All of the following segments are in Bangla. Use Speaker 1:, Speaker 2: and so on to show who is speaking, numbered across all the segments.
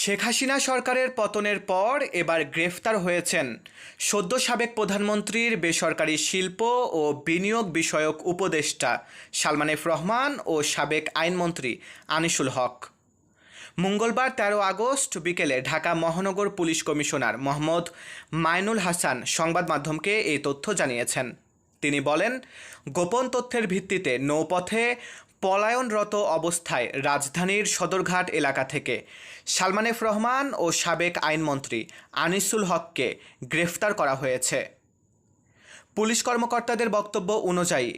Speaker 1: শেখ হাসিনা সরকারের পতনের পর এবার গ্রেফতার হয়েছেন। সদ্য সাবেক প্রধানমন্ত্রীর বেসরকারি শিল্প ও বিনিয়োগ বিষয়ক উপদেষ্টা সালমান এফ রহমান ও সাবেক আইনমন্ত্রী আনিসুল হক। মঙ্গলবার তেরো আগস্ট বিকেলে ঢাকা মহানগর পুলিশ কমিশনার মোহাম্মদ মাইনুল হাসান সংবাদ মাধ্যমকে এই তথ্য জানিয়েছেন। তিনি বলেন, গোপন তথ্যের ভিত্তিতে নৌপথে পলায়নরত অবস্থায় রাজধানীর সদরঘাট এলাকা থেকে। সালমান এফ রহমান ও সাবেক আইনমন্ত্রী আনিসুল হককে গ্রেফতার করা হয়েছে। পুলিশ কর্মকর্তাদের বক্তব্য অনুযায়ী,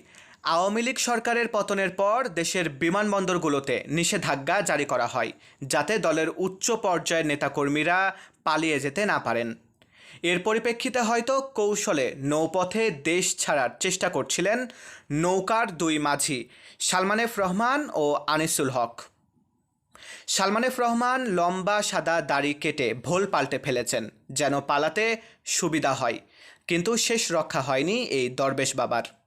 Speaker 1: আওয়ামী লীগ সরকারের পতনের পর দেশের বিমানবন্দরগুলোতে নিষেধাজ্ঞা জারি করা হয়, যাতে দলের উচ্চ পর্যায়ের নেতাকর্মীরা পালিয়ে যেতে না পারেন। এর পরিপ্রেক্ষিতে হয়তো কৌশলে নৌপথে দেশ ছাড়ার চেষ্টা করছিলেন নৌকার দুই মাঝি, সালমানেফ রহমান ও আনিসুল হক। সালমানেফ রহমান লম্বা সাদা দাড়ি কেটে ভোল পাল্টে ফেলেছেন, যেন পালাতে সুবিধা হয়। কিন্তু শেষ রক্ষা হয়নি এই দরবেশ বাবার।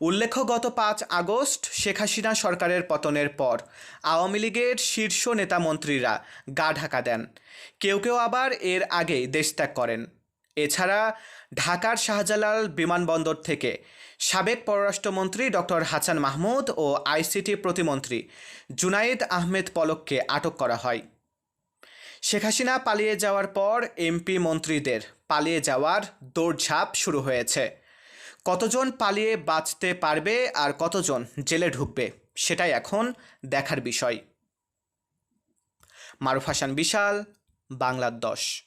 Speaker 1: উল্লেখ্য গত পাঁচ আগস্ট শেখ হাসিনা সরকারের পতনের পর আওয়ামী লীগের শীর্ষ নেতা মন্ত্রীরা গা ঢাকা দেন। কেউ কেউ আবার এর আগেই দেশত্যাগ করেন। এছাড়া ঢাকার শাহজালাল বিমানবন্দর থেকে সাবেক পররাষ্ট্রমন্ত্রী ডক্টর হাসান মাহমুদ ও আইসিটি প্রতিমন্ত্রী জুনাইদ আহমেদ পলককে আটক করা হয়। শেখ হাসিনা পালিয়ে যাওয়ার পর এমপি মন্ত্রীদের পালিয়ে যাওয়ার দৌড়ঝাঁপ শুরু হয়েছে। কতজন পালিয়ে বাঁচতে পারবে আর কতজন জেলে ঢুকবে, সেটাই এখন দেখার বিষয়। মারুফ হাসান বিশাল, বাংলার দশ।